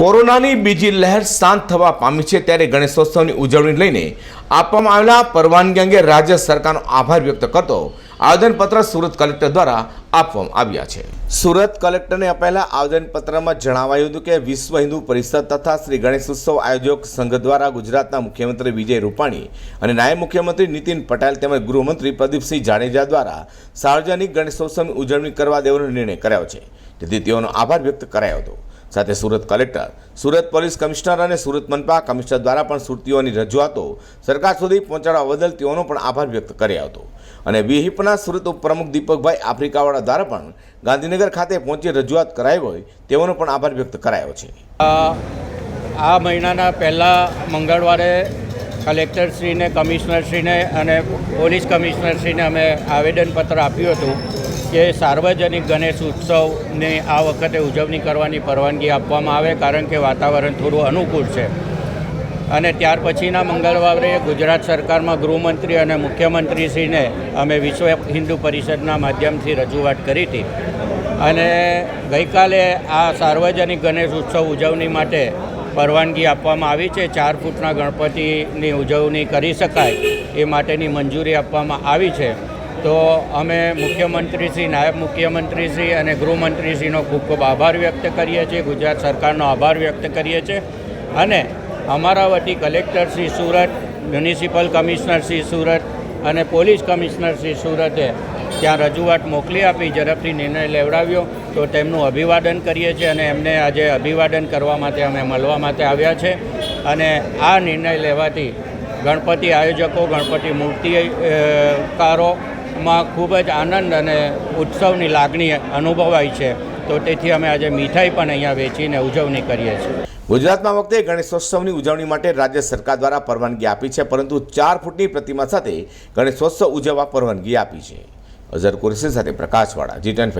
કોરોનાની બીજી લહેર શાંત થવા પામી છે ત્યારે ગણેશોત્સવની ઉજવણી લઈને આપવામાં આવેલા પરવાનગી અંગે રાજ્ય સરકારનો આભાર વ્યક્ત કરતો આવેદનપત્ર સુરત કલેક્ટર દ્વારા આપવામાં આવ્યા છે. સુરત કલેક્ટરને અપાયેલા આવેદનપત્રમાં જણાવાયું હતું કે વિશ્વ હિન્દુ પરિષદ તથા શ્રી ગણેશોત્સવ આયોજક સંઘ દ્વારા ગુજરાતના મુખ્યમંત્રી વિજય રૂપાણી અને નાયબ મુખ્યમંત્રી નીતિન પટેલ તેમજ ગૃહમંત્રી પ્રદીપસિંહ જાડેજા દ્વારા સાર્વજનિક ગણેશોત્સવની ઉજવણી કરવા દેવાનો નિર્ણય કરાયો છે. જેથી તેઓનો આભાર વ્યક્ત કરાયો હતો. સાથે Surat collector, Surat police commissioner અને સુરત મનપા કમિશનર દ્વારા પણ સુરતીઓની રજૂઆતો સરકાર સુધી પહોંચાડવા બદલ તેઓનો પણ આભાર વ્યક્ત કર્યો હતો. અને વિહિપના સુરત ઉપપ્રમુખ દીપકભાઈ આફ્રિકાવાળા દ્વારા પણ ગાંધીનગર ખાતે પહોંચી રજૂઆત કરાઈ હોય તેઓનો પણ આભાર વ્યક્ત કરાયો છે. આ મહિનાના પહેલાં મંગળવારે કલેક્ટરશ્રીને, કમિશનરશ્રીને અને પોલીસ કમિશનરશ્રીને અમે આવેદનપત્ર આપ્યું હતું. કે સાર્વજનિક ગણેશ ઉત્સવને આ વખતે ઉજવણી કરવાની પરવાનગી આપવામાં આવે, કારણ કે વાતાવરણ થોડું અનુકૂળ છે. અને ત્યાર પછીના મંગળવારે ગુજરાત સરકારમાં ગૃહમંત્રી અને મુખ્યમંત્રીશ્રીને અમે વિશ્વ હિન્દુ પરિષદના માધ્યમથી રજૂઆત કરી હતી. અને ગઈકાલે આ સાર્વજનિક ગણેશ ઉત્સવ ઉજવણી માટે પરવાનગી આપવામાં આવી છે. ચાર ફૂટના ગણપતિની ઉજવણી કરી શકાય એ માટેની મંજૂરી આપવામાં આવી છે. તો અમે મુખ્યમંત્રીશ્રી, નાયબ મુખ્યમંત્રીશ્રી અને ગૃહમંત્રીશ્રીનો ખૂબ ખૂબ આભાર વ્યક્ત કરીએ છીએ, ગુજરાત સરકારનો આભાર વ્યક્ત કરીએ છીએ. અને અમારા વતી collector Shri Surat, municipal commissioner Shri Surat અને પોલીસ કમિશનર શ્રી સુરતે ત્યાં રજૂઆત મોકલી આપી, ઝડપથી નિર્ણય લેવડાવ્યો. તો તેમનું અભિવાદન કરીએ છીએ અને એમને આજે અભિવાદન કરવા માટે અમે મળવા માટે આવ્યા છે. અને આ નિર્ણય લેવાથી ગણપતિ આયોજકો, ગણપતિ મૂર્તિકારોમાં ખૂબ જ આનંદ અને ઉત્સવની લાગણી અનુભવાય છે. તો તેથી અમે આજે મીઠાઈ પણ અહીંયા વેચીને ઉજવણી કરીએ છીએ. ગુજરાતમાં વખતે ગણેશોત્સવની ઉજવણી માટે રાજ્ય સરકાર દ્વારા પરવાનગી આપી છે, પરંતુ ચાર ફૂટની પ્રતિમા સાથે ગણેશોત્સવ ઉજવવા પરવાનગી આપી છે. અઝર કુરેશી સાથે પ્રકાશવાળા જી ટેન